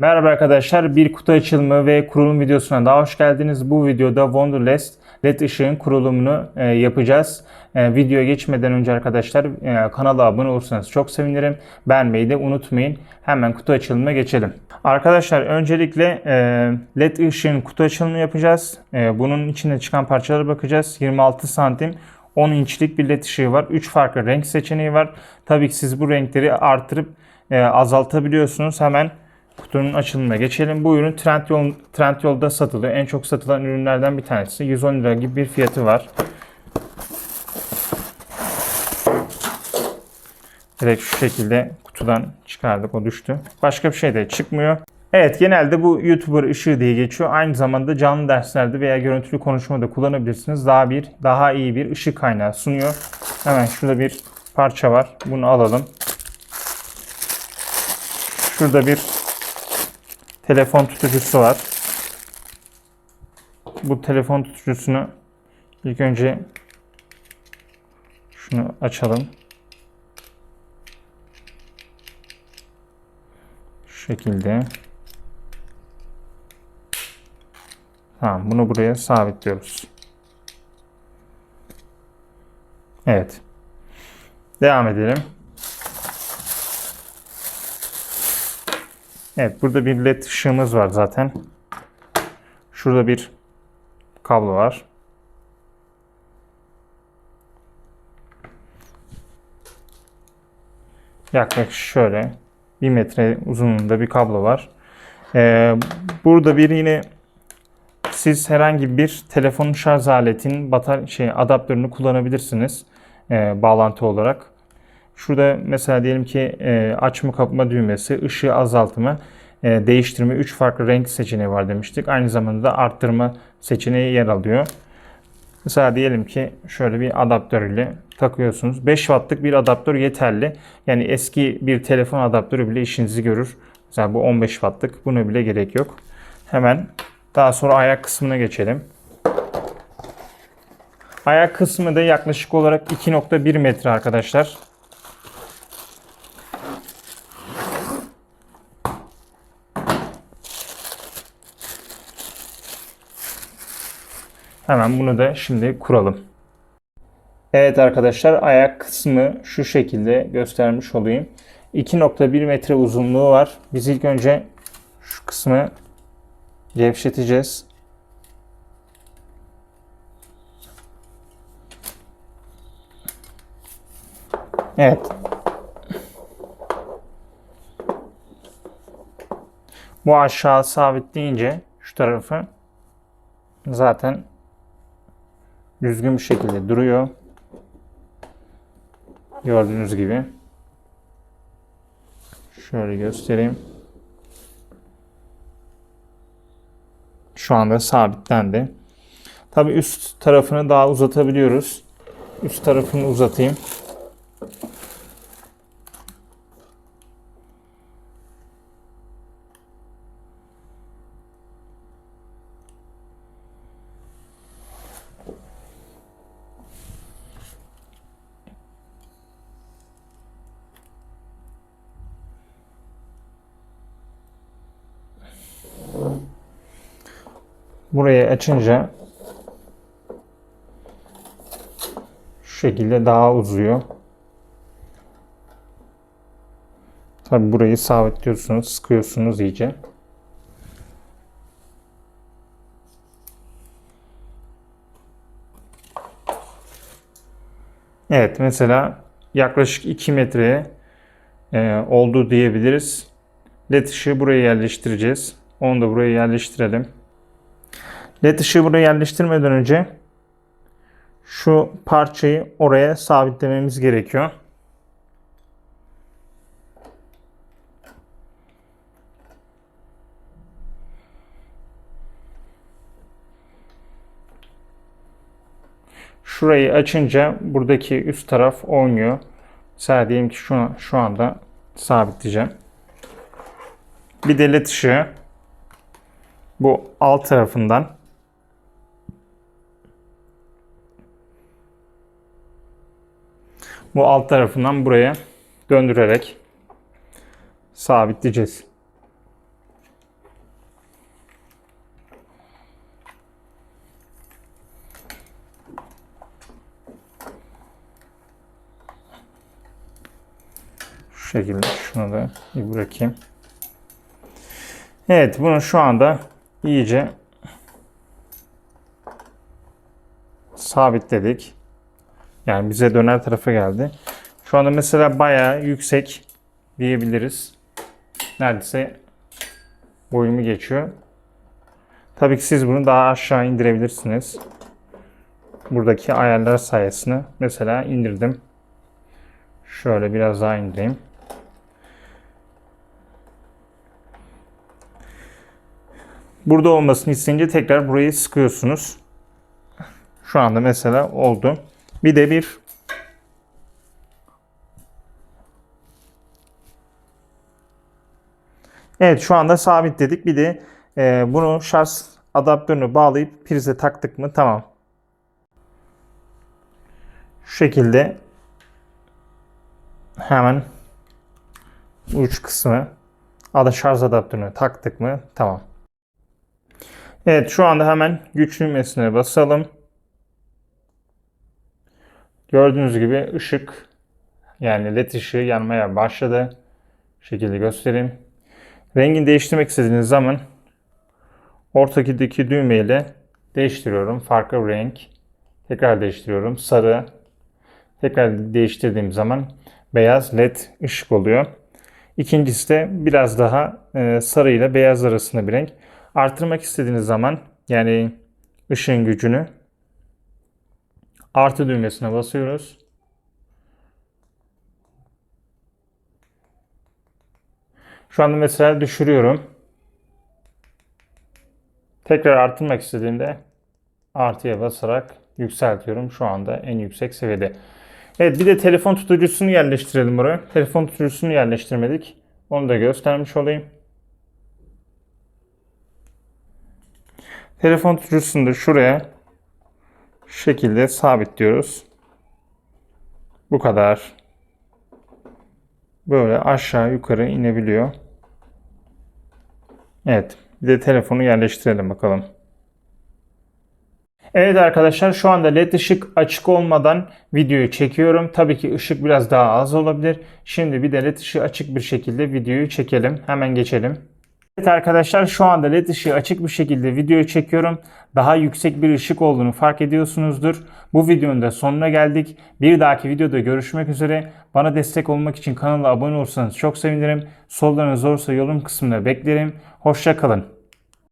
Merhaba arkadaşlar, bir kutu açılımı ve kurulum videosuna daha hoş geldiniz. Bu videoda Wonderlist LED ışığın kurulumunu e, yapacağız. E, videoya geçmeden önce arkadaşlar e, kanala abone olursanız çok sevinirim. Beğenmeyi de unutmayın. Hemen kutu açılımına geçelim. Arkadaşlar öncelikle e, LED ışığın kutu açılımını yapacağız. E, bunun içinde çıkan parçalara bakacağız. 26 santim 10 inçlik bir led ışığı var. 3 farklı renk seçeneği var. Tabii ki siz bu renkleri artırıp e, azaltabiliyorsunuz. Hemen kutunun açılımına geçelim. Bu ürün Trendyol, Trendyol'da satılıyor. En çok satılan ürünlerden bir tanesi. 110 lira gibi bir fiyatı var. Direkt şu şekilde kutudan çıkardık. O düştü. Başka bir şey de çıkmıyor. Evet genelde bu YouTuber ışığı diye geçiyor. Aynı zamanda canlı derslerde veya görüntülü konuşmada kullanabilirsiniz. Daha bir daha iyi bir ışık kaynağı sunuyor. Hemen şurada bir parça var. Bunu alalım. Şurada bir telefon tutucusu var. Bu telefon tutucusunu ilk önce şunu açalım. Şu şekilde. Tamam bunu buraya sabitliyoruz. Evet. Devam edelim. Evet burada bir led ışığımız var zaten. Şurada bir kablo var. Yaklaşık şöyle bir metre uzunluğunda bir kablo var. Ee, burada bir yine siz herhangi bir telefonun şarj aletinin batar şey adaptörünü kullanabilirsiniz e, bağlantı olarak. Şurada mesela diyelim ki e, açma kapama düğmesi, ışığı azaltma, e, değiştirme 3 farklı renk seçeneği var demiştik. Aynı zamanda da arttırma seçeneği yer alıyor. Mesela diyelim ki şöyle bir adaptör ile takıyorsunuz. 5 wattlık bir adaptör yeterli. Yani eski bir telefon adaptörü bile işinizi görür. Mesela bu 15 wattlık. Buna bile gerek yok. Hemen daha sonra ayak kısmına geçelim. Ayak kısmı da yaklaşık olarak 2.1 metre arkadaşlar. Hemen bunu da şimdi kuralım. Evet arkadaşlar ayak kısmı şu şekilde göstermiş olayım. 2.1 metre uzunluğu var. Biz ilk önce şu kısmı gevşeteceğiz. Evet. Bu aşağı sabitleyince şu tarafı zaten düzgün bir şekilde duruyor. Gördüğünüz gibi. Şöyle göstereyim. Şu anda sabitlendi. Tabi üst tarafını daha uzatabiliyoruz. Üst tarafını uzatayım. Burayı açınca şu şekilde daha uzuyor. Tabi burayı sabitliyorsunuz, sıkıyorsunuz iyice. Evet mesela yaklaşık 2 metreye e, oldu diyebiliriz. LED ışığı buraya yerleştireceğiz. Onu da buraya yerleştirelim. LED ışığı buraya yerleştirmeden önce şu parçayı oraya sabitlememiz gerekiyor. Şurayı açınca buradaki üst taraf oynuyor. Mesela diyelim ki şunu şu anda sabitleyeceğim. Bir de led ışığı bu alt tarafından bu alt tarafından buraya döndürerek sabitleyeceğiz. Şu şekilde şunu da bir bırakayım. Evet bunu şu anda iyice sabitledik. Yani bize döner tarafa geldi. Şu anda mesela bayağı yüksek diyebiliriz. Neredeyse boyumu geçiyor. Tabii ki siz bunu daha aşağı indirebilirsiniz. Buradaki ayarlar sayesinde mesela indirdim. Şöyle biraz daha indireyim. Burada olmasını isteyince tekrar burayı sıkıyorsunuz. Şu anda mesela oldu. Bir de bir Evet şu anda sabitledik. Bir de e, bunu şarj adaptörünü bağlayıp prize taktık mı tamam. Şu şekilde hemen uç kısmı ada şarj adaptörünü taktık mı tamam. Evet şu anda hemen güç düğmesine basalım. Gördüğünüz gibi ışık yani led ışığı yanmaya başladı. Şekilde göstereyim. Rengini değiştirmek istediğiniz zaman ortadaki düğmeyle değiştiriyorum. Farklı renk. Tekrar değiştiriyorum. Sarı. Tekrar değiştirdiğim zaman beyaz led ışık oluyor. İkincisi de biraz daha e, sarı ile beyaz arasında bir renk. Artırmak istediğiniz zaman yani ışığın gücünü artı düğmesine basıyoruz. Şu anda mesela düşürüyorum. Tekrar artırmak istediğimde artıya basarak yükseltiyorum. Şu anda en yüksek seviyede. Evet bir de telefon tutucusunu yerleştirelim buraya. Telefon tutucusunu yerleştirmedik. Onu da göstermiş olayım. Telefon tutucusunu da şuraya şu şekilde sabitliyoruz. Bu kadar. Böyle aşağı yukarı inebiliyor. Evet. Bir de telefonu yerleştirelim bakalım. Evet arkadaşlar şu anda led ışık açık olmadan videoyu çekiyorum. Tabii ki ışık biraz daha az olabilir. Şimdi bir de led ışığı açık bir şekilde videoyu çekelim. Hemen geçelim. Evet arkadaşlar şu anda led ışığı açık bir şekilde videoyu çekiyorum. Daha yüksek bir ışık olduğunu fark ediyorsunuzdur. Bu videonun da sonuna geldik. Bir dahaki videoda görüşmek üzere. Bana destek olmak için kanala abone olursanız çok sevinirim. Sorularınız olursa yorum kısmında beklerim. Hoşçakalın.